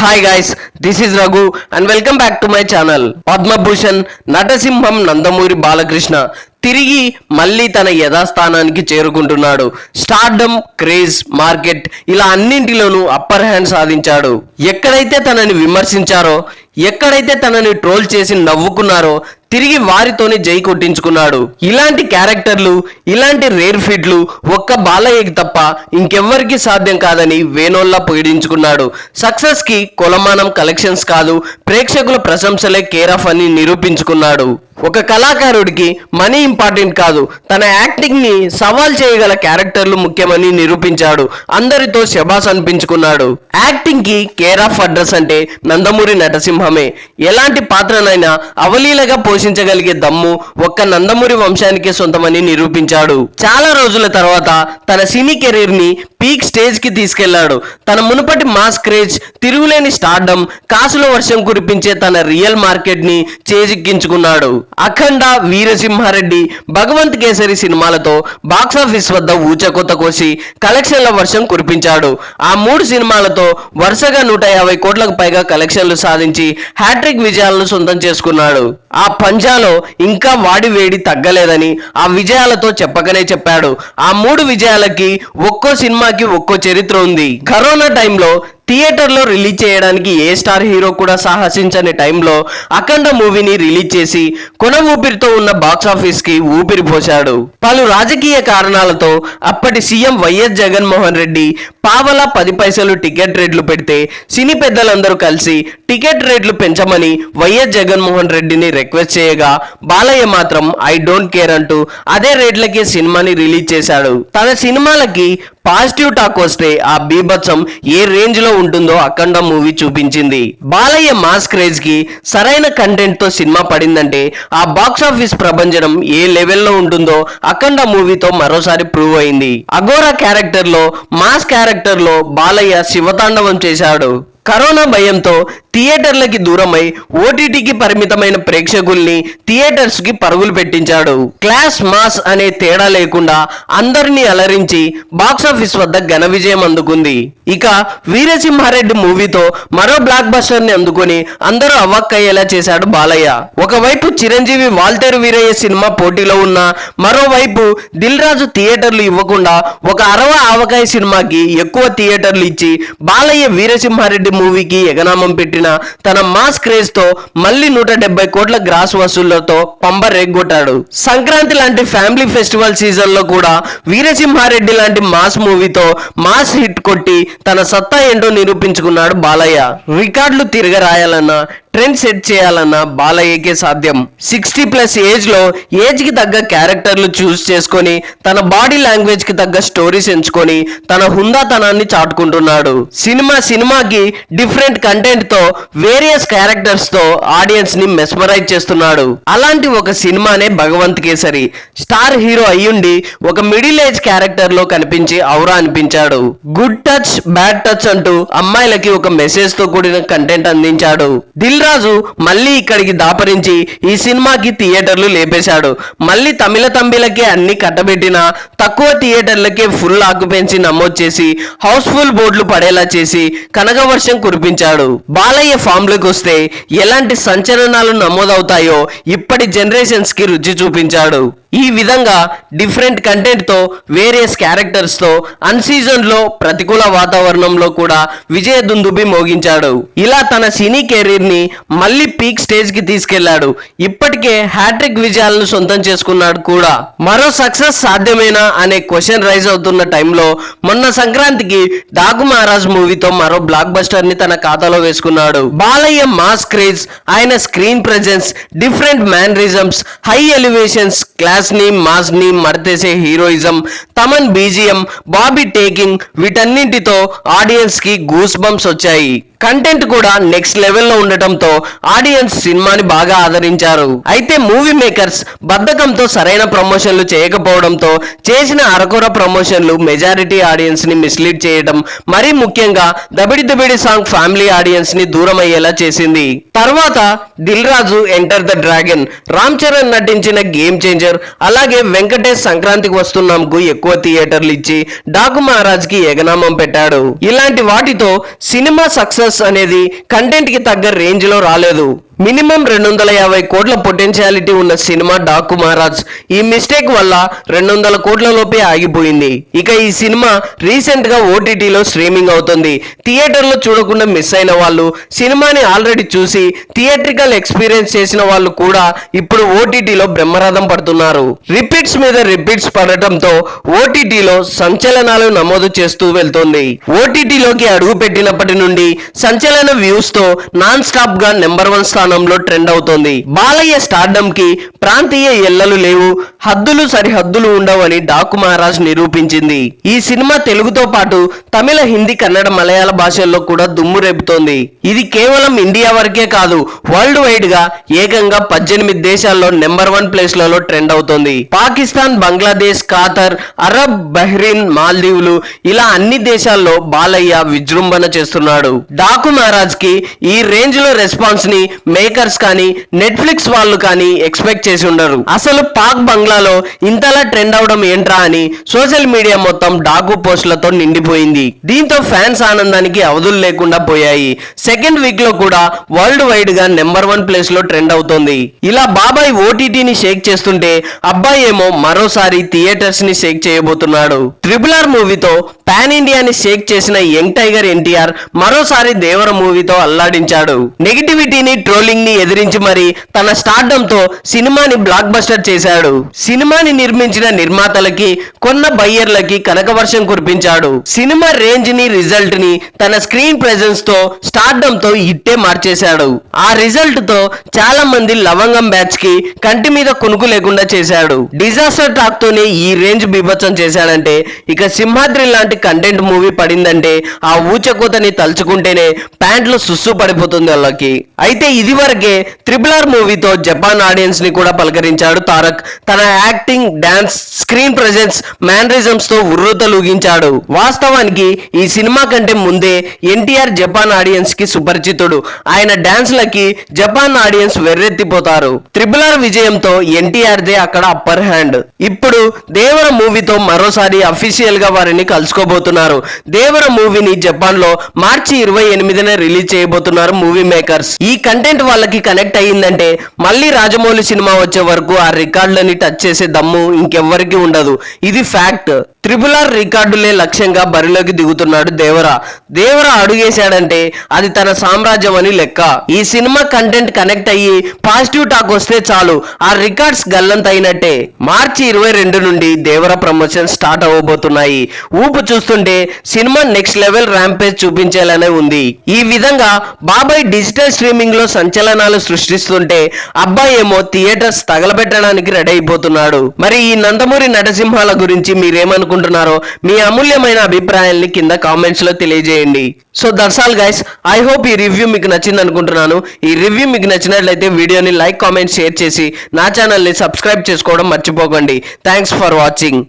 Hi guys this is Raghu and welcome back to my channel Padma Bhushan నటసింహం Nandamuri Balakrishna తిరిగి మళ్ళీ తన యథాస్థానానికి చేరుకుంటున్నాడు. స్టార్డమ్ క్రేజ్ మార్కెట్ ఇలా అన్నింటిలోనూ అప్పర్ హ్యాండ్ సాధించాడు. ఎక్కడైతే తనని విమర్శించారో ఎక్కడైతే తనని ట్రోల్ చేసి నవ్వుకున్నారో తిరిగి వారితోనే జై కొట్టించుకున్నాడు. ఇలాంటి క్యారెక్టర్లు ఇలాంటి రేర్ ఫిట్లు ఒక్క బాలయ్యకి తప్ప ఇంకెవ్వరికి సాధ్యం కాదని వేణోల్లా పీడించుకున్నాడు. సక్సెస్కి కొలమానం కలెక్షన్స్ కాదు ప్రేక్షకుల ప్రశంసలే కేర్ ఆఫ్ అని నిరూపించుకున్నాడు. ఒక కళాకారుడికి మనీ ఇంపార్టెంట్ కాదు తన యాక్టింగ్ని సవాల్ చేయగల క్యారెక్టర్లు ముఖ్యమని నిరూపించాడు. అందరితో శబాస్ అనిపించుకున్నాడు. యాక్టింగ్కి కేర్ ఆఫ్ అడ్రస్ అంటే నందమూరి నటసింహమే. ఎలాంటి పాత్రనైనా అవలీలగా పోషించగలిగే దమ్ము ఒక్క నందమూరి వంశానికే సొంతమని నిరూపించాడు. చాలా రోజుల తర్వాత తన సినీ కెరీర్ని పీక్ స్టేజ్కి తీసుకెళ్ళాడు. తన మునుపటి మాస్ క్రేజ్ తిరుగులేని స్టార్డమ్ కాసుల వర్షం కురిపించే తన రియల్ మార్కెట్ని చేజిక్కించుకున్నాడు. అఖండ వీరసింహారెడ్డి భగవంత్ కేసరి సినిమాలతో బాక్సాఫీస్ వద్ద ఊచకొత్త కోసి కలెక్షన్ల వర్షం కురిపించాడు. ఆ మూడు సినిమాలతో వరుసగా నూట యాభై కోట్లకు పైగా కలెక్షన్లు సాధించి హ్యాట్రిక్ విజయాలను సొంతం చేసుకున్నాడు. ఆ పంజాలో ఇంకా వాడి వేడి తగ్గలేదని ఆ విజయాలతో చెప్పకనే చెప్పాడు. ఆ మూడు విజయాలకి ఒక్కో సినిమాకి ఒక్కో చరిత్ర ఉంది. కరోనా టైంలో థియేటర్లో రిలీజ్ చేయడానికి ఏ స్టార్ హీరో కూడా సాహసించని టైంలో అఖండ మూవీని రిలీజ్ చేసి కొన ఊపిరితో ఉన్న బాక్స్కి ఊపిరి పోశాడు. పలు రాజకీయ కారణాలతో అప్పటి సీఎం వైఎస్ జగన్మోహన్ రెడ్డి పావలా పది పైసలు టికెట్ రేట్లు పెడితే సినీ పెద్దలందరూ కలిసి టికెట్ రేట్లు పెంచమని వైఎస్ జగన్మోహన్ రెడ్డిని రిక్వెస్ట్ చేయగా బాలయ్య మాత్రం ఐ డోంట్ కేర్ అంటూ అదే రేట్లకే సినిమాని రిలీజ్ చేశాడు. తన సినిమాలకి పాజిటివ్ టాక్ వస్తే ఆ బీభత్సం ఏ రేంజ్లో ఉంటుందో అఖండ మూవీ చూపించింది. బాలయ్య మాస్ క్రేజ్కి సరైన కంటెంట్తో సినిమా పడిందంటే ఆ బాక్స్ ఆఫీస్ ప్రభంజనం ఏ లెవెల్లో ఉంటుందో అఖండ మూవీతో మరోసారి ప్రూవ్ అయింది. అగోరా క్యారెక్టర్లో మాస్ క్యారెక్టర్లో బాలయ్య శివతాండవం చేశాడు. కరోనా భయంతో థియేటర్లకి దూరమై ఓటీటీకి పరిమితమైన ప్రేక్షకుల్ని థియేటర్స్కి పరుగులు పెట్టించాడు. క్లాస్ మాస్ అనే తేడా లేకుండా అందరినీ అలరించి బాక్సాఫీస్ వద్ద ఘన విజయం అందుకుంది. ఇక వీరసింహారెడ్డి మూవీతో మరో బ్లాక్ బస్టర్ని అందుకొని అందరూ అవ్వక్కయ్యేలా చేశాడు బాలయ్య. ఒకవైపు చిరంజీవి వాల్తేరు వీరయ్య సినిమా పోటీలో ఉన్న మరోవైపు దిల్ రాజు థియేటర్లు ఇవ్వకుండా ఒక అరవ ఆవకాయ సినిమాకి ఎక్కువ థియేటర్లు ఇచ్చి బాలయ్య వీరసింహారెడ్డి మూవీకి ఎగనామం పెట్టిన తన మాస్ క్రేజ్తో మళ్ళీ నూట డెబ్బై కోట్ల గ్రాస్ వసూళ్ళతో పంబ రేగ్గొట్టాడు సంక్రాంతి లాంటి ఫ్యామిలీ ఫెస్టివల్ సీజన్లో కూడా వీరసింహారెడ్డి లాంటి మాస్ మూవీతో మాస్ హిట్ కొట్టి తన సత్తా ఏంటో నిరూపించుకున్నాడు బాలయ్య. రికార్డులు తిరగరాయాలన్నా ట్రెండ్ సెట్ చేయాలన్న బాలయ్యకే సాధ్యం. సిక్స్టీ ప్లస్ ఏజ్లో ఏజ్కి తగ్గ క్యారెక్టర్లు చూస్ చేసుకొని తన బాడీ లాంగ్వేజ్కి తగ్గ స్టోరీస్ ఎంచుకొని తన హుందాతనాన్ని చాటుకుంటున్నాడు. సినిమా సినిమాకి డిఫరెంట్ కంటెంట్తో వేరియస్ క్యారెక్టర్స్తో ఆడియన్స్ని మెస్మరైజ్ చేస్తున్నాడు. అలాంటి ఒక సినిమానే భగవంత్ కేసరి. స్టార్ హీరో అయ్యుండి ఒక మిడిల్ ఏజ్ క్యారెక్టర్లో కనిపించి ఔరా అనిపించాడు. గుడ్ టచ్ బ్యాడ్ టచ్ అంటూ అమ్మాయిలకి ఒక మెసేజ్తో కూడిన కంటెంట్ అందించాడు. దిల్ రాజు మళ్ళీ ఇక్కడికి దాపరించి ఈ సినిమాకి థియేటర్లు లేపేశాడు. మళ్ళీ తమిళ తంబిలకే అన్ని కట్టబెట్టిన తక్కువ థియేటర్లకే ఫుల్ ఆకుపెన్సీ నమోదు చేసి హౌస్ఫుల్ బోర్డులు పడేలా చేసి కనకవర్షం కురిపించాడు. బాలయ్య ఫామ్లోకి వస్తే ఎలాంటి సంచలనాలు నమోదవుతాయో ఇప్పటి జనరేషన్స్కి రుచి చూపించాడు. ఈ విధంగా డిఫరెంట్ కంటెంట్తో వేరియస్ క్యారెక్టర్స్తో అన్సీజన్లో ప్రతికూల వాతావరణంలో కూడా విజయ దుందుబి మోగించాడు. ఇలా తన సినీ కెరీర్ని మళ్ళీ పీక్ స్టేజ్కి తీసుకెళ్ళాడు. ఇప్పటికే హ్యాట్రిక్ విజయాలను సొంతం చేసుకున్నాడు కూడా. మరో సక్సెస్ సాధ్యమేనా అనే క్వశ్చన్ రైజ్ అవుతున్న టైంలో మొన్న సంక్రాంతికి డాకు మహారాజ్ మూవీతో మరో బ్లాక్ బస్టర్ని తన ఖాతాలో వేసుకున్నాడు. బాలయ్య మాస్ క్రేజ్ ఆయన screen presence different mannerisms high elevations class ని మాస్ని మడతేసే heroism Thaman BGM Bobby taking వీటన్నింటితో ఆడియన్స్కి గూస్ బంప్స్ వచ్చాయి. కంటెంట్ కూడా నెక్స్ట్ లెవెల్లో ఉండటంతో ఆడియన్స్ సినిమాని బాగా ఆదరించారు. అయితే మూవీ మేకర్స్ బద్ధకంతో సరైన ప్రమోషన్లు చేయకపోవడంతో చేసిన అరకొర ప్రమోషన్లు మెజారిటీ ఆడియన్స్ని మిస్లీడ్ చేయడం మరీ ముఖ్యంగా దబిడి దబిడి సాంగ్ ఫ్యామిలీ ఆడియన్స్ని దూరం అయ్యేలా చేసింది. తర్వాత Dil Raju enter the dragon Ram Charan నటించిన గేమ్ చేంజర్ అలాగే వెంకటేష్ సంక్రాంతికి వస్తున్నాంకు ఎక్కువ థియేటర్లు ఇచ్చి డాకు మహారాజ్కి ఎగనామం పెట్టాడు. ఇలాంటి వాటితో సినిమా సక్సెస్ ప్లస్ అనేది కంటెంట్కి తగ్గ రేంజ్లో రాలేదు. మినిమం రెండు వందల యాభై కోట్ల పొటెన్షియాలిటీ ఉన్న సినిమా డాకు మహారాజ్. ఈ మిస్టేక్ వల్ల రెండు వందల కోట్ల లోపే ఆగిపోయింది. ఇక ఈ సినిమా రీసెంట్గా ఓటీటీలో స్ట్రీమింగ్ అవుతుంది. థియేటర్లో చూడకుండా మిస్ అయిన వాళ్ళు సినిమాని ఆల్రెడీ చూసి థియేట్రికల్ ఎక్స్పీరియన్స్ చేసిన వాళ్ళు కూడా ఇప్పుడు ఓటీటీలో బ్రహ్మరథం పడుతున్నారు. రిపీట్స్ మీద రిపీట్స్ పడటంతో ఓటీటీలో సంచలనాలు నమోదు చేస్తూ వెళ్తోంది. ఓటీటీలోకి అడుగు పెట్టినప్పటి నుండి సంచలన వ్యూస్తో నాన్ స్టాప్గా నెంబర్ వన్ స్థానంలో ట్రెండ్ అవుతోంది. బాలయ్య స్టార్డమ్కి ప్రాంతీయ ఎల్లలు లేవు హద్దులు సరిహద్దులు ఉండవని డాకు మహారాజ్ నిరూపించింది. ఈ సినిమా తెలుగుతో పాటు తమిళ హిందీ కన్నడ మలయాళ భాషల్లో కూడా దుమ్ము రేపుతోంది. ఇది కేవలం ఇండియా వరకే కాదు వరల్డ్ వైడ్గా ఏకంగా పద్దెనిమిది దేశాల్లో నెంబర్ వన్ ప్లేస్లలో ట్రెండ్ అవుతోంది. Pakistan Bangladesh Qatar Arab Bahrain మాల్దీవులు ఇలా అన్ని దేశాల్లో బాలయ్య విజృంభణ చేస్తున్నాడు. డాకు మహారాజ్కి ఈ రేంజ్లో రెస్పాన్స్ని మేకర్స్ కానీ నెట్ఫ్లిక్స్ వాళ్ళు కానీ ఎక్స్పెక్ట్ చేసి ఉండరు. అసలు పాక్ బంగ్లాలో ఇంతలా ట్రెండ్ అవడం ఏంట్రా అని సోషల్ మీడియా మొత్తం డాకు పోస్టులతో నిండిపోయింది. దీంతో ఫ్యాన్స్ ఆనందానికి అవధులు లేకుండా పోయాయి. సెకండ్ వీక్లో కూడా వరల్డ్ వైడ్గా నెంబర్ వన్ ప్లేస్లో ట్రెండ్ అవుతోంది. ఇలా బాబాయ్ ఓటీటీని షేక్ చేస్తుంటే అబ్బాయి ఏమో మరోసారి థియేటర్స్ని షేక్ చేయబోతున్నాడు. ట్రిపుల్ ఆర్ మూవీతో పాన్ ఇండియాని షేక్ చేసిన యంగ్ టైగర్ ఎన్టీఆర్ మరోసారి దేవర మూవీతో అల్లాడించాడు. నెగిటివిటీని ట్రోల్ ట్రోలింగ్ని ఎదిరించి మరి తన స్టార్డంతో సినిమాని బ్లాక్ బస్టర్ చేశాడు. సినిమాని నిర్మించిన నిర్మాతలకి కొన్న బయ్యర్లకి కనకవర్షం కురిపించాడు. సినిమా రేంజ్ని రిజల్ట్ని తన స్క్రీన్ ప్రెజెన్స్తో స్టార్డమ్తో ఇట్టే మార్చేశాడు. ఆ రిజల్ట్తో చాలా మంది లవంగం బ్యాచ్కి కంటి మీద కొనుకు లేకుండా చేశాడు. డిజాస్టర్ టాక్ తోనే ఈ రేంజ్ బీభత్సం చేశాడంటే ఇక సింహాద్రి లాంటి కంటెంట్ మూవీ పడిందంటే ఆ ఊచకోతని తలుచుకుంటేనే ప్యాంట్లు సుస్సు పడిపోతుంది వాళ్ళకి. అయితే ఇది వరకే త్రిబుల్ ఆర్ మూవీతో జపాన్ ఆడియన్స్ని కూడా పలకరించాడు తారక్. తన యాక్టింగ్ డాన్స్ స్క్రీన్ ప్రజెన్స్ మ్యానరిజమ్స్తో ఉర్రూతలూగించాడు. వాస్తవానికి ఈ సినిమా కంటే ముందే ఎన్టీఆర్ జపాన్ ఆడియన్స్కి సుపరిచితుడు. ఆయన డాన్స్ లకి జపాన్ ఆడియన్స్ వెర్రెత్తిపోతారు. త్రిబుల్ ఆర్ విజయంతో ఎన్టీఆర్ దే అక్కడ అప్పర్ హ్యాండ్. ఇప్పుడు దేవర మూవీతో మరోసారి అఫీషియల్గా వారిని కలుసుకోబోతున్నారు. దేవర మూవీని జపాన్లో మార్చి ఇరవై ఎనిమిదిన రిలీజ్ చేయబోతున్నారు మూవీ మేకర్స్. ఈ కంటెంట్ వాళ్ళకి కనెక్ట్ అయ్యిందంటే మళ్ళీ రాజమౌళి సినిమా వచ్చే వరకు ఆ రికార్డులని టచ్ చేసే దమ్ము ఇంకెవ్వరికి ఉండదు. ఇది ఫ్యాక్ట్ ట్రిపుల్ ఆర్ రికార్డులే లక్ష్యంగా బరిలోకి దిగుతున్నాడు దేవరా. దేవరా అడుగేశాడంటే అది తన సామ్రాజ్యం అని లెక్క. ఈ సినిమా కంటెంట్ కనెక్ట్ అయ్యి పాజిటివ్ టాక్ వస్తే చాలు. ఆ రికార్డ్స్ గల్లంత అయినట్టే మార్చి ఇరవై రెండు నుండి దేవర ప్రమోషన్ స్టార్ట్ అవ్వబోతున్నాయి. ఊపు చూస్తుంటే సినిమా నెక్స్ట్ లెవెల్ ర్యాంపేజ్ చూపించేలానే ఉంది. ఈ విధంగా బాబాయ్ డిజిటల్ స్ట్రీమింగ్లో సంచలనాలు సృష్టిస్తుంటే అబ్బాయి ఏమో థియేటర్స్ తగలబెట్టడానికి రెడీ అయిపోతున్నాడు. మరి ఈ నందమూరి నటసింహాల గురించి అనుకుంటున్నారో మీ అమూల్యమైన అభిప్రాయాల్ని కింద కామెంట్స్లో తెలియజేయండి. So that's all guys I hope ఈ రివ్యూ మీకు నచ్చింది అనుకుంటున్నాను. ఈ రివ్యూ మీకు నచ్చినట్లయితే వీడియోని లైక్ కామెంట్ షేర్ చేసి నా ఛానల్ని సబ్స్క్రైబ్ చేసుకోవడం మర్చిపోకండి. Thanks for watching